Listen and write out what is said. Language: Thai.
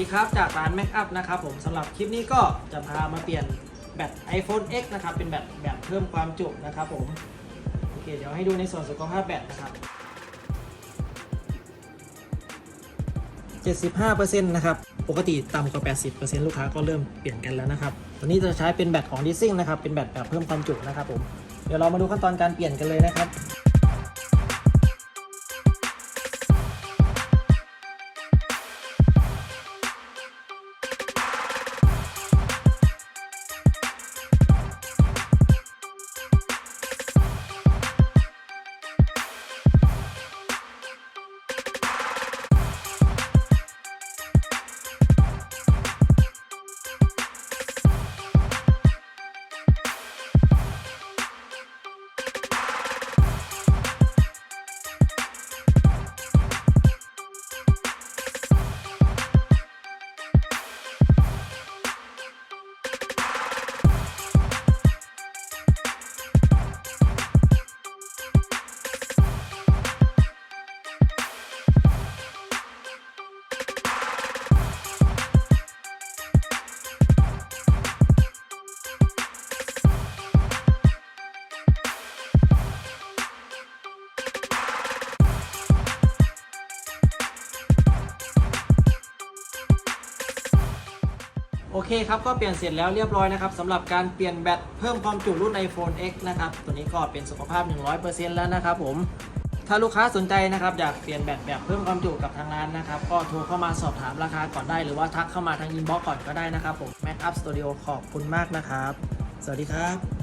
ดีครับจากร้าน Make Up นะครับผมสำหรับคลิปนี้ก็จะพามาเปลี่ยนแบต iPhone X นะครับ เป็นแบตแบบเพิ่มความจุนะครับผม โอเค เดี๋ยวให้ดูในส่วนสุขภาพแบตนะครับ75%นะครับ ปกติต่ำกว่า 80%ลูกค้าก็เริ่มเปลี่ยนกันแล้วนะครับ ตัวนี้จะใช้เป็นแบตของ d ิซิ่งนะครับ เป็นแบตแบบเพิ่มความจุนะครับผม เดี๋ยวเรามาดูขั้นตอนการเปลี่ยนกันเลยนะครับ โอเคครับก็เปลี่ยนเสร็จแล้วเรียบร้อยนะครับสำหรับการเปลี่ยนแบตเพิ่มความจุรุ่น iPhone X นะครับตัวนี้ก็เป็นสุขภาพ 100%แล้วนะครับผมถ้าลูกค้าสนใจนะครับอยากเปลี่ยนแบตแบบเพิ่มความจุกับทางร้านนะครับก็โทรเข้ามาสอบถามราคาก่อนได้ หรือว่าทักเข้ามาทางอินบ็อกซ์ก่อนก็ได้นะครับผม Mac Up Studio ขอบคุณมากนะครับ สวัสดีครับ